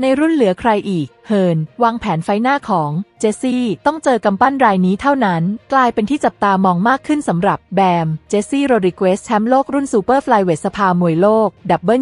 ในรุ่นเหลือใครอีก เฮิร์นวางแผนไฟหน้าของ เจสซี่ต้องเจอกำปั้นรายนี้เท่านั้น กลายเป็นที่จับตามองมากขึ้นสำหรับแบม เจสซี่โรดริเกสแชมป์โลกรุ่นซูเปอร์ฟลายเวทสภามวยโลก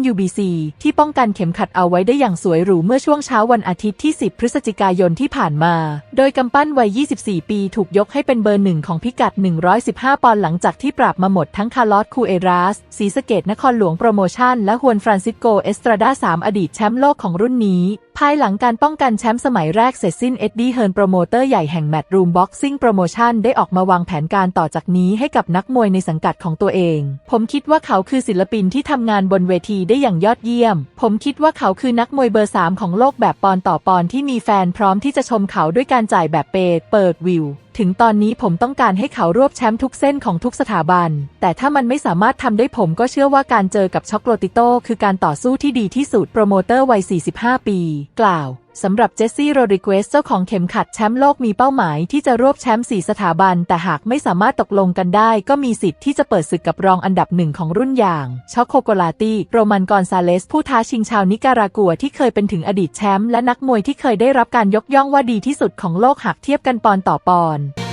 WBC ที่ป้องกันเข็มขัดเอาไว้ได้อย่างสวยหรูเมื่อช่วงเช้าวันอาทิตย์ที่ 10 พฤศจิกายนที่ผ่านมา โดยกำปั้นวัย 24 ปีถูกยกให้เป็นเบอร์หนึ่งของพิกัด 115 ปอนด์หลังจากที่ปราบมาหมดทั้งคาร์ลอสคูเอรัสศรีสเกดนครหลวงโปรโมชั่นและฮวนฟรานซิสโกเอสตราดา3อดีตแชมป์โลกของรุ่นนี้ ภายหลังการป้องกันแชมป์สมัยแรกเสร็จสิ้นเอ็ดดี้เฮิร์นโปรโมเตอร์ใหญ่แห่งแมตต์รูมบ็อกซิ่งโปรโมชั่นได้ออกมาวางแผนการต่อจากนี้ให้กับนักมวยในสังกัดของตัวเอง ผมคิดว่าเขาคือศิลปินที่ทำงานบนเวทีได้อย่างยอดเยี่ยม ผมคิดว่าเขาคือนักมวยเบอร์สามของโลกแบบปอนต่อปอนที่มีแฟนพร้อมที่จะชมเขาด้วยการจ่ายแบบเปเปิดวิว ถึงตอนนี้ผมต้องการให้เขารวบแชมป์ทุกเส้นของทุกสถาบัน แต่ถ้ามันไม่สามารถทำได้ผมก็เชื่อว่าการเจอกับช็อกโกติโต้คือการต่อสู้ที่ดีที่สุด โปรโมเตอร์วัย 45 ปี กล่าว สำหรับเจสซี่โรดริเกสเจ้าของเข็มขัดแชมป์โลกมีเป้าหมายที่จะรวบแชมป์สี่สถาบัน แต่หากไม่สามารถตกลงกันได้ ก็มีสิทธิ์ที่จะเปิดศึกกับรองอันดับหนึ่งของรุ่นอย่างช็อกโคโกลาตีโรมันกอนซาเลส ผู้ท้าชิงชาวนิการากัวที่เคยเป็นถึงอดีตแชมป์และนักมวยที่เคยได้รับการยกย่องว่าดีที่สุดของโลกหากเทียบกันปอนต่อปอน์